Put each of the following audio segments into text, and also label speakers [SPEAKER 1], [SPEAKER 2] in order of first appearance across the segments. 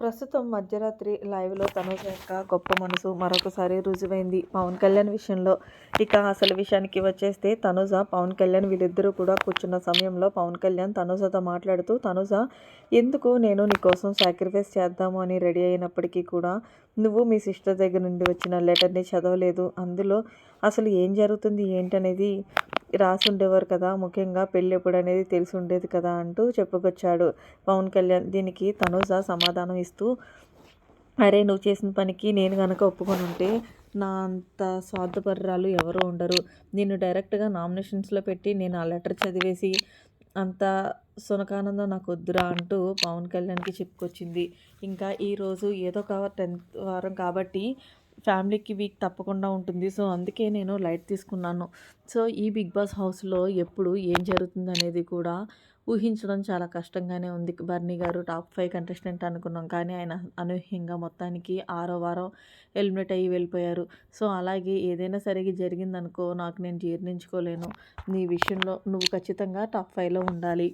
[SPEAKER 1] ప్రస్తుతం మధ్యరాత్రి లైవ్లో తనుజ యొక్క గొప్ప మనసు మరొకసారి రుజువైంది. పవన్ కళ్యాణ్ విషయంలో ఇక అసలు విషయానికి వచ్చేస్తే తనుజ పవన్ కళ్యాణ్ వీళ్ళిద్దరూ కూడా కూర్చున్న సమయంలో పవన్ కళ్యాణ్ తనుజతో మాట్లాడుతూ తనుజ ఎందుకు నేను నీకోసం సాక్రిఫైస్ చేద్దాము అని రెడీ అయినప్పటికీ కూడా నువ్వు మీ సిస్టర్ దగ్గర నుండి వచ్చిన లెటర్ని చదవలేదు. అందులో అసలు ఏం జరుగుతుంది ఏంటనేది రాసి ఉండేవారు కదా ముఖ్యంగా పెళ్ళి ఎప్పుడు అనేది తెలిసి ఉండేది కదా అంటూ చెప్పుకొచ్చాడు పవన్ కళ్యాణ్. దీనికి తనుజ సమాధానం ఇస్తూ అరే నువ్వు చేసిన పనికి నేను కనుక ఒప్పుకొని ఉంటే నా అంత స్వార్థపర్రాలు ఎవరు ఉండరు. నేను డైరెక్ట్గా నామినేషన్స్లో పెట్టి నేను ఆ లెటర్ చదివేసి అంత సునకానందం నాకు వద్దురా అంటూ పవన్ కళ్యాణ్కి చెప్పుకొచ్చింది. ఇంకా ఈరోజు ఏదో ఒక టెన్త్ వారం కాబట్టి ఫ్యామిలీకి వీక్ తప్పకుండా ఉంటుంది. సో అందుకే నేను లైట్ తీసుకున్నాను. సో ఈ బిగ్ బాస్ హౌస్లో ఎప్పుడు ఏం జరుగుతుంది అనేది కూడా ఊహించడం చాలా కష్టంగానే ఉంది. బర్నీ గారు టాప్ ఫైవ్ కంటెస్టెంట్ అనుకున్నాం. కానీ ఆయన అనూహ్యంగా మొత్తానికి ఆరో వారం ఎలిమినేట్ అయ్యి వెళ్ళిపోయారు. సో అలాగే ఏదైనా సరే జరిగిందనుకో నాకు నేను జీర్ణించుకోలేను. నీ విషయంలో నువ్వు ఖచ్చితంగా టాప్ ఫైవ్లో ఉండాలి.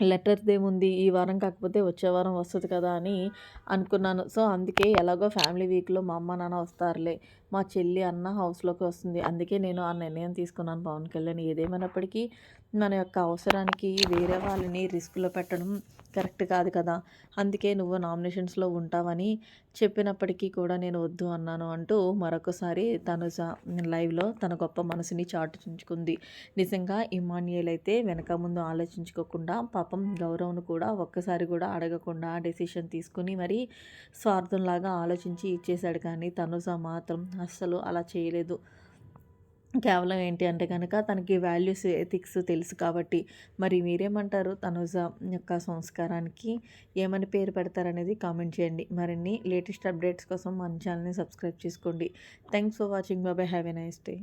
[SPEAKER 1] లెటర్ది ఏముంది? ఈ వారం కాకపోతే వచ్చే వారం వస్తుంది కదా అని అనుకున్నాను. సో అందుకే ఎలాగో ఫ్యామిలీ వీక్లో మా అమ్మ నాన్న వస్తారులే. మా చెల్లి అన్న హౌస్లోకి వస్తుంది. అందుకే నేను ఆ నిర్ణయం తీసుకున్నాను పవన్ కళ్యాణ్. ఏదేమైనప్పటికీ మన యొక్క అవసరానికి వేరే వాళ్ళని రిస్క్లో పెట్టడం కరెక్ట్ కాదు కదా. అందుకే నువ్వు నామినేషన్స్లో ఉంటావని చెప్పినప్పటికీ కూడా నేను వద్దు అన్నాను అంటూ మరొకసారి తను లైవ్లో తన గొప్ప మనసుని చాటుచుంచుకుంది. నిజంగా ఇమాన్యుయల్ అయితే వెనక ముందు ఆలోచించుకోకుండా పాపం గౌరవ్ను కూడా ఒక్కసారి కూడా అడగకుండా డెసిషన్ తీసుకుని మరి స్వార్థంలాగా ఆలోచించి ఇచ్చేశాడు కానీ తనుజ మాత్రం అస్సలు అలా చేయలేదు. కేవలం ఏంటి అంటే కనుక తనకి వాల్యూస్ ఎథిక్స్ తెలుసు కాబట్టి. మరి మీరేమంటారు? తనుజ యొక్క సంస్కారానికి ఏమని పేరు పెడతారనేది కామెంట్ చేయండి. మరిన్ని లేటెస్ట్ అప్డేట్స్ కోసం మన ఛానల్ని సబ్స్క్రైబ్ చేసుకోండి. Thanks for watching. Bye bye have a nice day.